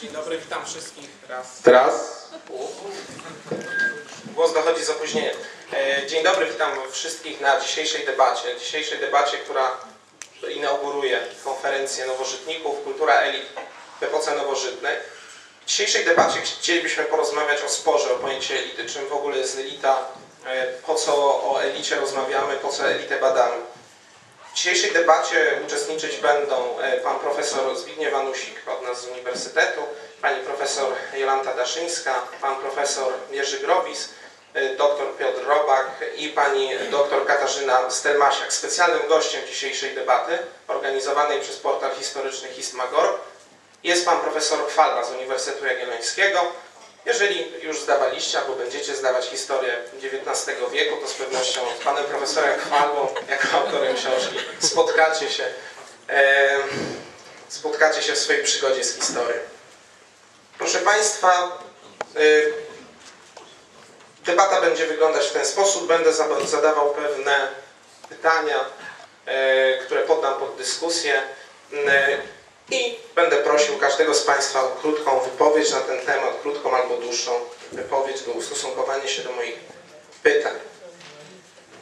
Dzień dobry, witam wszystkich raz. Teraz Głos dochodzi z opóźnieniem. E, Dzień dobry, witam wszystkich na dzisiejszej debacie. Dzisiejszej debacie, która inauguruje konferencję nowożytników, kultura elit w epoce nowożytnej. W dzisiejszej debacie chcielibyśmy porozmawiać o sporze, o pojęcie elity, czym w ogóle jest elita, e, po co o elicie rozmawiamy, po co elitę badamy. W dzisiejszej debacie uczestniczyć będą e, pan profesor Zbigniew Anusik od nas z Uniwersytetu, pani profesor Jolanta Daszyńska, pan profesor Jerzy Grobis, e, doktor Piotr Robak i pani doktor Katarzyna Stelmasiak. Specjalnym gościem dzisiejszej debaty, organizowanej przez portal historyczny Histmagor, jest pan profesor Falba z Uniwersytetu Jagiellońskiego. Jeżeli już zdawaliście albo będziecie zdawać historię XIX wieku, to z pewnością z panem profesorem Chwalbą, jako autorem książki, spotkacie się, e, spotkacie się w swojej przygodzie z historią. Proszę Państwa, y, debata będzie wyglądać w ten sposób. Będę zadawał pewne pytania, e, które poddam pod dyskusję y, i będę prosił każdego z Państwa o krótką wypowiedź na ten temat, krótką albo dłuższą wypowiedź, do ustosunkowania się do moich pytań.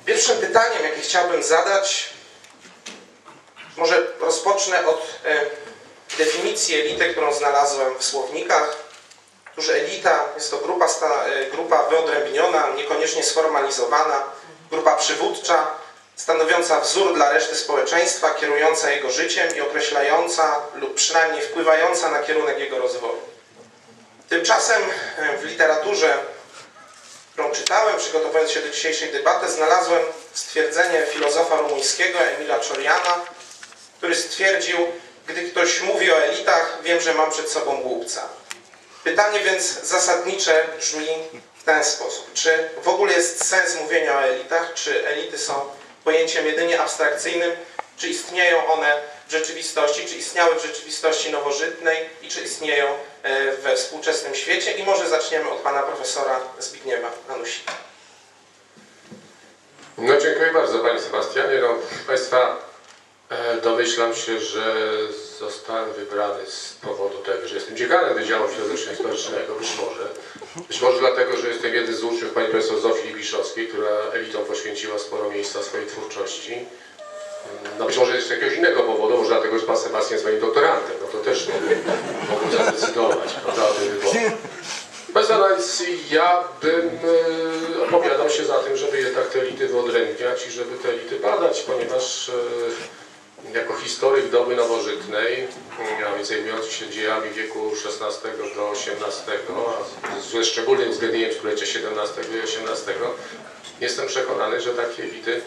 Pierwszym pytaniem, jakie chciałbym zadać, może rozpocznę od e, definicji elity, którą znalazłem w słownikach. Otóż elita jest to grupa, e, grupa wyodrębniona, niekoniecznie sformalizowana, grupa przywódcza, stanowiąca wzór dla reszty społeczeństwa, kierująca jego życiem i określająca lub przynajmniej wpływająca na kierunek jego rozwoju. Tymczasem e, w literaturze, którą czytałem, przygotowując się do dzisiejszej debaty, znalazłem stwierdzenie filozofa rumuńskiego Emila Czoriana, który stwierdził, gdy ktoś mówi o elitach, wiem, że mam przed sobą głupca. Pytanie więc zasadnicze brzmi w ten sposób. Czy w ogóle jest sens mówienia o elitach? Czy elity są pojęciem jedynie abstrakcyjnym? Czy istnieją one w rzeczywistości? Czy istniały w rzeczywistości nowożytnej? I czy istnieją e, we współczesnym świecie? I może zaczniemy od pana profesora Zbigniewa Anusika. No dziękuję bardzo Panie Sebastianie. No, Państwa, e, domyślam się, że zostałem wybrany z powodu tego, że jestem dziekanem Wydziału Filozoficzno-Historycznego, być może. Być może dlatego, że jestem jednym z uczniów pani Libiszowskiej, która elitom poświęciła sporo miejsca swojej twórczości. No być może z jakiegoś innego powodu, może dlatego, że pan Sebastian jest moim doktorantem, no to też mógł zadecydować prawda, o tym wyborze. Bez analizy ja bym e, opowiadał się za tym, żeby jednak te elity wyodrębniać i żeby te elity badać, ponieważ e, jako historyk doby nowożytnej, a więc zajmujący się dziejami wieku XVI do XVIII, a ze szczególnym uwzględnieniem stulecia XVII i XVIII, jestem przekonany, że takie elity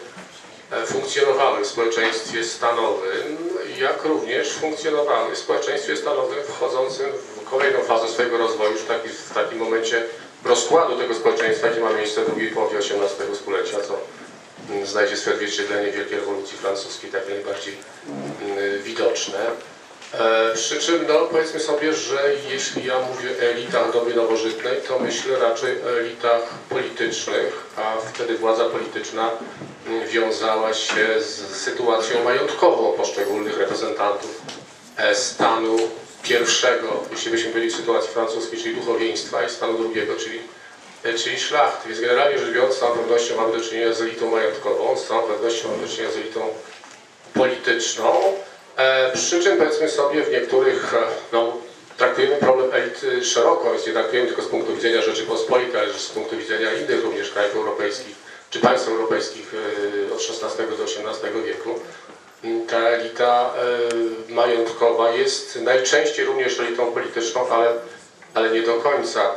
e, funkcjonowały w społeczeństwie stanowym, jak również funkcjonowały w społeczeństwie stanowym wchodzącym w kolejną fazę swojego rozwoju, w, taki, w takim momencie rozkładu tego społeczeństwa, gdzie ma miejsce w drugiej połowie XVIII stulecia, co znajdzie swoje odzwierciedlenie w Wielkiej Rewolucji Francuskiej, tak najbardziej mm, widoczne. E, przy czym, no, powiedzmy sobie, że jeśli ja mówię o elitach doby nowożytnej, to myślę raczej o elitach politycznych, a wtedy władza polityczna mm, wiązała się z sytuacją majątkową poszczególnych reprezentantów e, stanu pierwszego, jeśli byśmy byli w sytuacji francuskiej, czyli duchowieństwa i stanu drugiego, czyli, czyli szlachty. Więc generalnie rzecz biorąc, z całą pewnością mamy do czynienia z elitą majątkową, z całą pewnością mamy do czynienia z elitą polityczną. E, przy czym powiedzmy sobie w niektórych, e, no, traktujemy problem elit szeroko, więc nie traktujemy tylko z punktu widzenia Rzeczypospolitej, ale z punktu widzenia innych również krajów europejskich, czy państw europejskich e, od XVI do XVIII wieku. Ta elita e, majątkowa jest najczęściej również elitą polityczną, ale, ale nie do końca.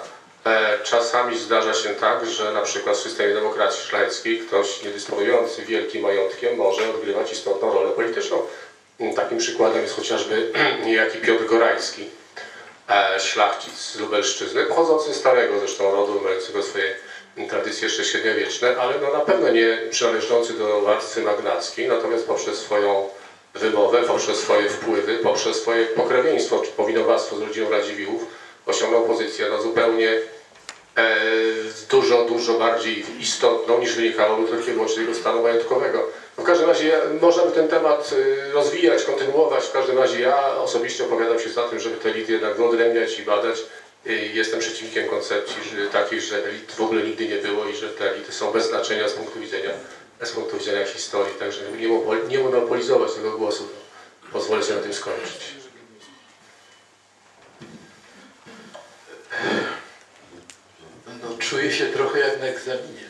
E, Czasami zdarza się tak, że na przykład w systemie demokracji szlacheckiej ktoś niedysponujący wielkim majątkiem może odgrywać istotną rolę polityczną. Takim przykładem jest chociażby niejaki Piotr Gorański, e, szlachcic z Lubelszczyzny, pochodzący z starego zresztą rodu, mającego swoje tradycje jeszcze średniowieczne, ale no na pewno nie przynależący do warstwy magnackiej, natomiast poprzez swoją wymowę, poprzez swoje wpływy, poprzez swoje pokrewieństwo czy powinowactwo z rodziną Radziwiłłów osiągnął pozycję no zupełnie dużo, dużo bardziej istotną niż wynikało tylko i wyłącznie z jego stanu majątkowego. W każdym razie by ten temat y, rozwijać, kontynuować. W każdym razie ja osobiście opowiadam się za tym, żeby te elity jednak wyodrębniać i badać. Y, Jestem przeciwnikiem koncepcji że takiej, że elit w ogóle nigdy nie było i że te elity są bez znaczenia z punktu widzenia, z punktu widzenia historii. Także nie, monopol- nie monopolizować tego głosu, pozwolę się na tym skończyć. No, czuję się trochę jak na egzaminie.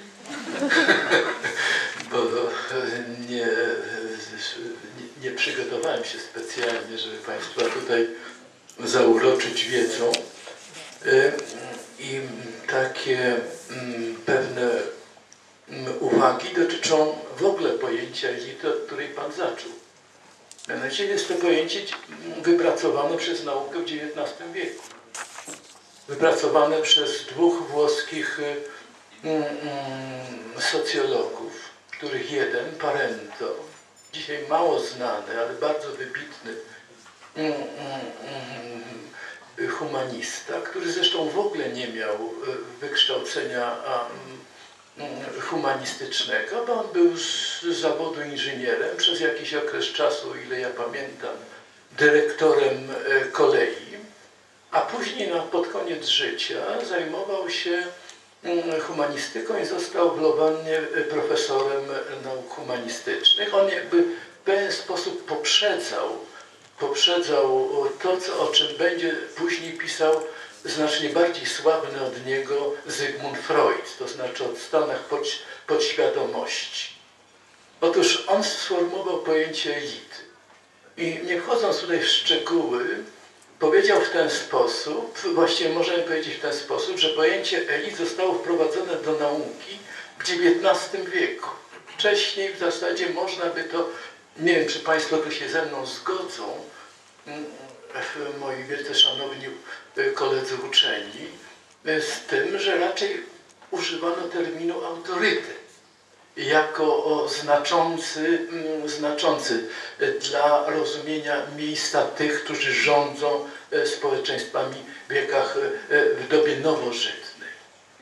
Bo nie, nie, przygotowałem się specjalnie, żeby Państwa tutaj zauroczyć wiedzą. I takie mm, pewne mm, uwagi dotyczą w ogóle pojęcia elity, od której Pan zaczął. Mianowicie jest to pojęcie wypracowane przez naukę w XIX wieku wypracowane przez dwóch włoskich y, mm, mm, socjologów, których jeden, Parento, dzisiaj mało znany, ale bardzo wybitny humanista, który zresztą w ogóle nie miał y, wykształcenia humanistycznego, bo on był z zawodu inżynierem przez jakiś okres czasu, ile ja pamiętam, dyrektorem kolei a później na, pod koniec życia zajmował się mm, humanistyką i został globalnie e, profesorem nauk humanistycznych. On jakby w pewien sposób poprzedzał, poprzedzał to, co, o czym będzie później pisał znacznie bardziej sławny od niego Zygmunt Freud, to znaczy o stanach pod, podświadomości. Otóż on sformułował pojęcie elity. I nie wchodząc tutaj w szczegóły, powiedział w ten sposób, właściwie możemy powiedzieć w ten sposób, że pojęcie elit zostało wprowadzone do nauki w XIX wieku. Wcześniej w zasadzie można by to, nie wiem czy Państwo tu się ze mną zgodzą, mm, moi wielce szanowni y, koledzy uczeni, y, z tym, że raczej używano terminu autorytet jako znaczący, mm, znaczący e, dla rozumienia miejsca tych, którzy rządzą e, społeczeństwami w wiekach, e, w dobie nowożytnej.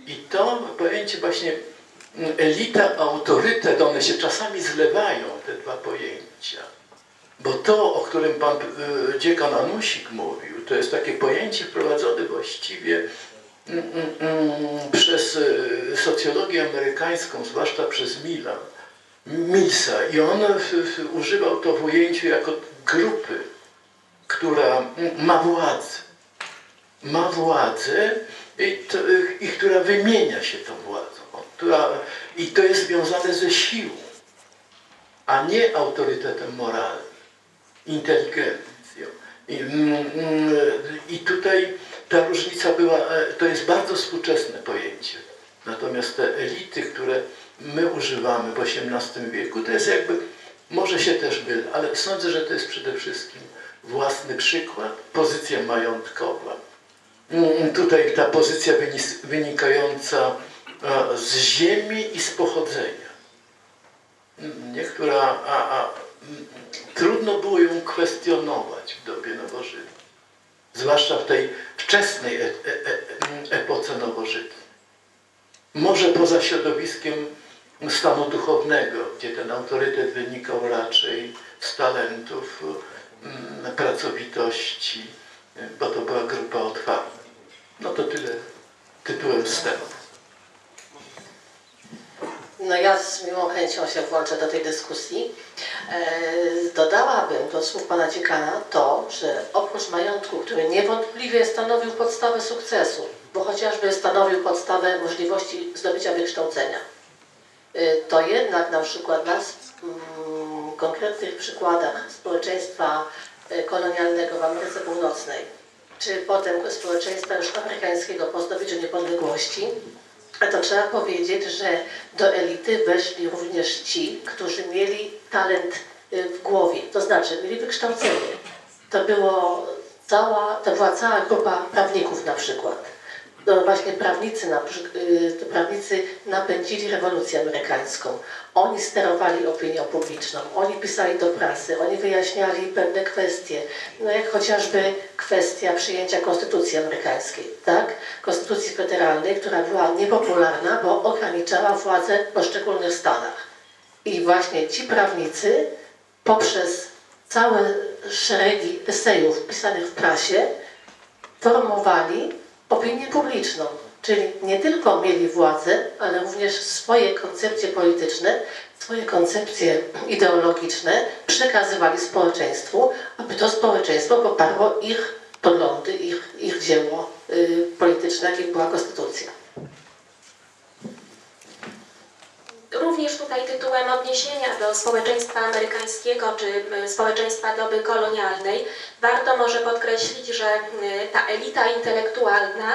I to pojęcie właśnie mm, elita, autorytet, one się czasami zlewają, te dwa pojęcia. Bo to, o którym pan dziekan Anusik mówił, to jest takie pojęcie wprowadzone właściwie przez e, socjologię amerykańską, zwłaszcza przez Mila, Millsa. I on używał to w ujęciu jako grupy, która ma władzę. Ma władzę i, to, i która wymienia się tą władzą. Która, I to jest związane ze siłą, a nie autorytetem moralnym inteligencją. I, mm, mm, I tutaj ta różnica była, e, to jest bardzo współczesne pojęcie. Natomiast te elity, które my używamy w XVIII wieku, to jest jakby, może się też mylę, ale sądzę, że to jest przede wszystkim własny przykład, pozycja majątkowa. Mm, Tutaj ta pozycja wynikająca e, z ziemi i z pochodzenia. Mm, Niektóra, a, a, mm, trudno było ją kwestionować w dobie nowożytnej. Zwłaszcza w tej wczesnej e, e, e, epoce nowożytnej. Może poza środowiskiem stanu duchownego, gdzie ten autorytet wynikał raczej z talentów, mm, pracowitości, bo to była grupa otwarta. No to tyle tytułem wstępu. No ja z miłą chęcią się włączę do tej dyskusji. E, dodałabym do słów pana dziekana to, że oprócz majątku, który niewątpliwie stanowił podstawę sukcesu, bo chociażby stanowił podstawę możliwości zdobycia wykształcenia, e, to jednak na przykład na mm, konkretnych przykładach społeczeństwa e, kolonialnego w Ameryce Północnej, czy potem społeczeństwa już amerykańskiego po zdobyciu niepodległości, to trzeba powiedzieć, że do elity weszli również ci, którzy mieli talent y, w głowie, to znaczy mieli wykształcenie. To, było cała, to była cała grupa prawników na przykład. No właśnie prawnicy, na, y, prawnicy napędzili rewolucję amerykańską. Oni sterowali opinią publiczną, oni pisali do prasy, oni wyjaśniali pewne kwestie, no jak chociażby kwestia przyjęcia konstytucji amerykańskiej, tak? Konstytucji federalnej, która była niepopularna, bo ograniczała władzę w poszczególnych stanach. I właśnie ci prawnicy poprzez całe szeregi esejów pisanych w prasie formowali opinię publiczną. Czyli nie tylko mieli władzę, ale również swoje koncepcje polityczne, swoje koncepcje ideologiczne przekazywali społeczeństwu, aby to społeczeństwo poparło ich poglądy, ich, ich dzieło y, polityczne, jakim była konstytucja. Również tutaj tytułem odniesienia do społeczeństwa amerykańskiego czy y, społeczeństwa doby kolonialnej. Warto może podkreślić, że y, ta elita intelektualna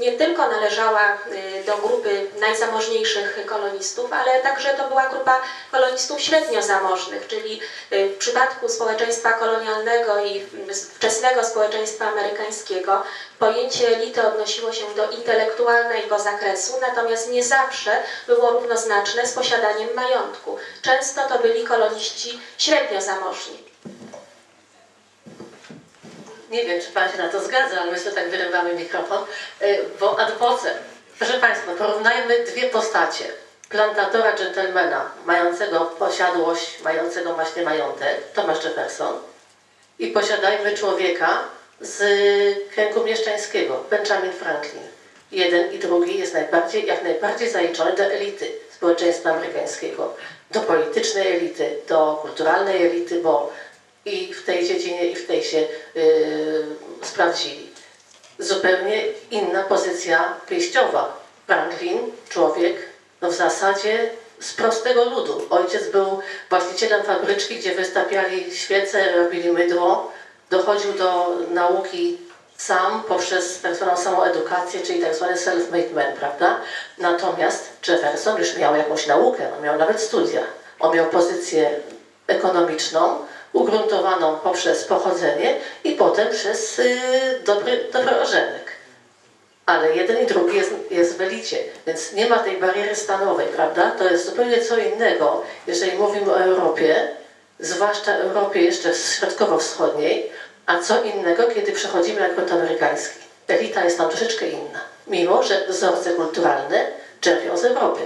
nie tylko należała y, do grupy najzamożniejszych kolonistów, ale także to była grupa kolonistów średnio zamożnych, czyli y, w przypadku społeczeństwa kolonialnego i y, wczesnego społeczeństwa amerykańskiego pojęcie elity odnosiło się do intelektualnego zakresu, natomiast nie zawsze było równoznaczne z posiadaniem majątku. Często to byli koloniści średnio zamożni. Nie wiem, czy Pan się na to zgadza, ale my sobie tak wyrywamy mikrofon, y, bo ad vocem. Proszę Państwa, porównajmy dwie postacie. Plantatora dżentelmena, mającego posiadłość, mającego właśnie majątek, Thomas Jefferson, i posiadajmy człowieka z kręgu mieszczańskiego, Benjamin Franklin. Jeden i drugi jest najbardziej, jak najbardziej zaliczony do elity społeczeństwa amerykańskiego, do politycznej elity, do kulturalnej elity, bo i w tej dziedzinie, i w tej się yy, sprawdzili. Zupełnie inna pozycja wyjściowa. Franklin, człowiek, no w zasadzie z prostego ludu. Ojciec był właścicielem fabryczki, gdzie wystawiali świece, robili mydło. Dochodził do nauki sam poprzez tak zwaną samoedukację, czyli tak zwany self-made man, prawda? Natomiast Jefferson już miał jakąś naukę, on miał nawet studia. On miał pozycję ekonomiczną, ugruntowaną poprzez pochodzenie i potem przez y, dobry, dobry ożenek. Ale jeden i drugi jest, jest w elicie, więc nie ma tej bariery stanowej, prawda? To jest zupełnie co innego, jeżeli mówimy o Europie, zwłaszcza Europie jeszcze środkowo-wschodniej, a co innego, kiedy przechodzimy na grunt amerykański. Elita jest tam troszeczkę inna, mimo że wzorce kulturalne czerpią z Europy.